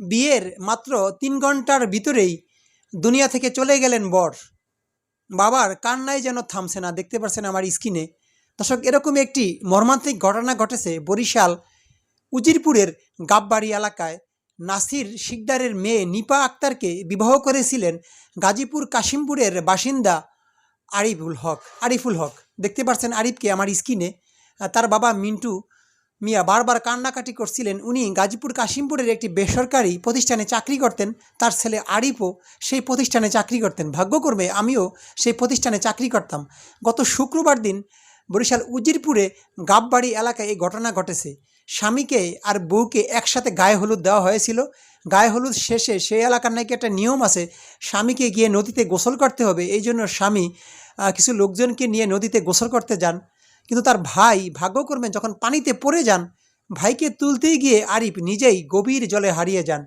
বিয়ের মাত্র তিন ঘণ্টার ভিতরেই দুনিয়া থেকে চলে গেলেন বর। বাবার কান্নায় যেন থামছে না দেখতে পাচ্ছেন আমার স্ক্রিনে। দর্শক এরকম একটি মর্মান্তিক ঘটনা ঘটেছে বরিশাল উজিরপুরের গাববাড়ি এলাকায়। নাসির শিকদারের মেয়ে নিপা আক্তারকে বিবাহ করেছিলেন গাজীপুর কাশিমপুরের বাসিন্দা আরিফুল হক। আরিফুল হক দেখতে পাচ্ছেন আরিফকে আমার স্ক্রিনে। আহ, তার বাবা মিন্টু মিয়া বারবার কান্নাকাটি করছিলেন। উনি গাজীপুর কাশিমপুরের একটি বেসরকারি প্রতিষ্ঠানে চাকরি করতেন, তার ছেলে আরিফও সেই প্রতিষ্ঠানে চাকরি করতেন। ভাগ্যক্রমে আমিও সেই প্রতিষ্ঠানে চাকরি করতাম। গত শুক্রবার দিন বরিশাল উজিরপুরে গাববাড়ি এলাকায় এই ঘটনা ঘটেছে। স্বামীকে আর বউকে একসাথে গায়ে হলুদ দেওয়া হয়েছিল। গায়ে হলুদ শেষে সেই এলাকার নাকি একটা নিয়ম আছে, স্বামীকে গিয়ে নদীতে গোসল করতে হবে। এই জন্য স্বামী কিছু লোকজনকে নিয়ে নদীতে গোসল করতে যান। কিন্তু তার ভাই ভাগ্যক্রমে যখন পানিতে পড়ে যান, ভাইকে তুলতেই গিয়ে আরিফ নিজেই গভীর জলে হারিয়ে যান।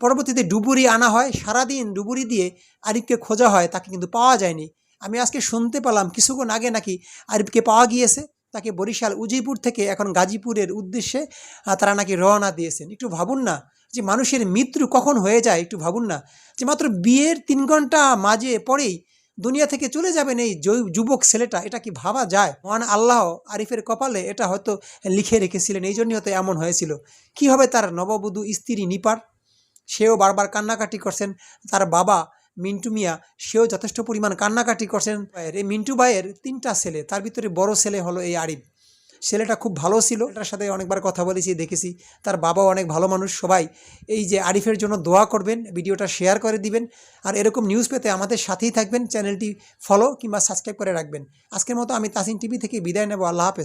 পরবর্তীতে ডুবুরি আনা হয়। সারাদিন ডুবুরি দিয়ে আরিফকে খোঁজা হয়, তাকে কিন্তু পাওয়া যায়নি। আমি আজকে শুনতে পেলাম, কিছুক্ষণ আগে নাকি আরিফকে পাওয়া গিয়েছে। তাকে বরিশাল, উজিপুর থেকে এখন গাজীপুরের উদ্দেশ্যে তারা নাকি রওনা দিয়েছেন। একটু ভাবুন না যে মানুষের মৃত্যু কখন হয়ে যায়, একটু ভাবুন না। যে মাত্র বিয়ের তিন ঘণ্টা মাঝে পরেই দুনিয়া থেকে চলে যাবেন এই যুবক ছেলেটা, এটা কি ভাবা যায়? মহান আল্লাহ আরিফের কপালে এটা হয়তো লিখে রেখেছিলেন এই জন্যই হয়তো এমন হয়েছিল। কি হবে তার নববধূ স্ত্রী নিপার? সেও বারবার কান্নাকাটি করছেন। তার বাবা মিন্টু মিয়া, সেও যথেষ্ট পরিমাণ কান্নাকাটি করছেন। এই মিন্টু ভাইয়ের তিনটা ছেলে, তার ভিতরে বড় ছেলে হলো এই আরিফ। ছেলেটা খুব ভালো ছিল। এটার সাথে অনেকবার কথা বলেছি, দেখেছি। তার বাবাও অনেক ভালো মানুষ। সবাই এই যে আরিফের জন্য দোয়া করবেন, ভিডিওটা শেয়ার করে দিবেন। আর এরকম নিউজ পেতে আমাদের সাথেই থাকবেন। চ্যানেলটি ফলো কিংবা সাবস্ক্রাইব করে রাখবেন। আজকের মতো আমি তাসিন টিভি থেকে বিদায় নেব। আল্লাহ হাফেজ।